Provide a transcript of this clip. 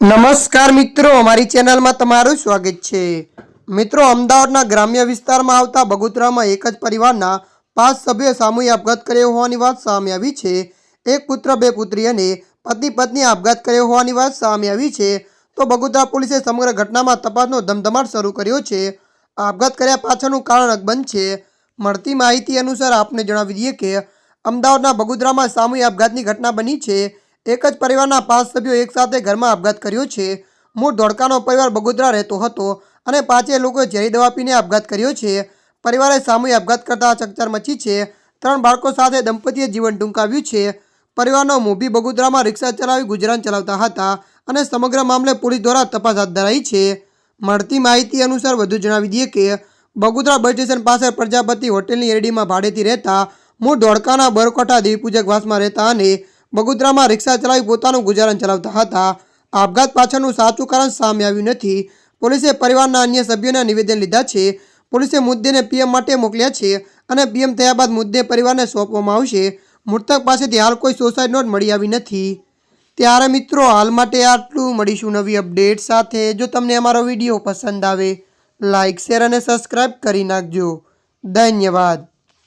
નમસ્કાર મિત્રો, અમારી ચેનલમાં તમારું સ્વાગત છે. મિત્રો, અમદાવાદના ગ્રામ્ય વિસ્તારમાં આવતા બગોદરામાં એક જ પરિવારના પાંચ સભ્યોએ સામૂહિક આપઘાત કર્યો હોવાની વાત સામે આવી છે. એક પુત્ર, બે પુત્રી અને પતિ પત્ની આપઘાત કર્યો હોવાની વાત સામે આવી છે. તો બગોદરા પોલીસે સમગ્ર ઘટનામાં તપાસનો ધમધમાટ શરૂ કર્યો છે. આપઘાત કર્યા પાછળનું કારણ અકબંધ છે. મળતી માહિતી અનુસાર આપને જણાવી દઈએ કે, અમદાવાદના બગોદરામાં સામૂહિક આપઘાતની ઘટના બની છે. એક જ પરિવારના પાંચ સભ્યો એકસાથે ઘરમાં આપઘાત કર્યો છે. મૂળ ધોળકાનો પરિવાર બગોદરા રહેતો હતો અને પાંચેય લોકોએ ઝેરી દવા પીને આપઘાત કર્યો છે. પરિવારે સામૂહિક આપઘાત કરતા ચકચાર મચી છે. ત્રણ બાળકો સાથે દંપતીએ જીવન ટૂંકાવ્યું છે. પરિવારનો મોભી બગોદરામાં રિક્ષા ચલાવી ગુજરાન ચલાવતા હતા અને સમગ્ર મામલે પોલીસ દ્વારા તપાસ હાથ ધરાઈ છે. મળતી માહિતી અનુસાર વધુ જણાવી દઈએ કે, બગોદરા બસ સ્ટેશન પાસે પ્રજાપતિ હોટેલની એરડીમાં ભાડેથી રહેતા મૂળ ધોળકાના બરકોટા દેવીપૂજક વાસમાં રહેતા અને બગોદરામાં રિક્ષા ચલાવી પોતાનું ગુજારણ ચલાવતા હતા. આપઘાત પાછળનું સાચું કારણ સામે આવ્યું નથી. પોલીસે પરિવારના અન્ય સભ્યોના નિવેદન લીધા છે. પોલીસે મુદ્દેને પીએમ માટે મોકલ્યા છે અને પીએમ થયા બાદ મુદ્દે પરિવારને સોંપવામાં આવશે. મૃતક પાસેથી હાલ કોઈ સુસાઇડ નોટ મળી આવી નથી. ત્યારે મિત્રો, હાલ માટે આટલું. મળીશું નવી અપડેટ સાથે. જો તમને અમારો વીડિયો પસંદ આવે લાઇક શેર અને સબસ્ક્રાઈબ કરી નાખજો. ધન્યવાદ.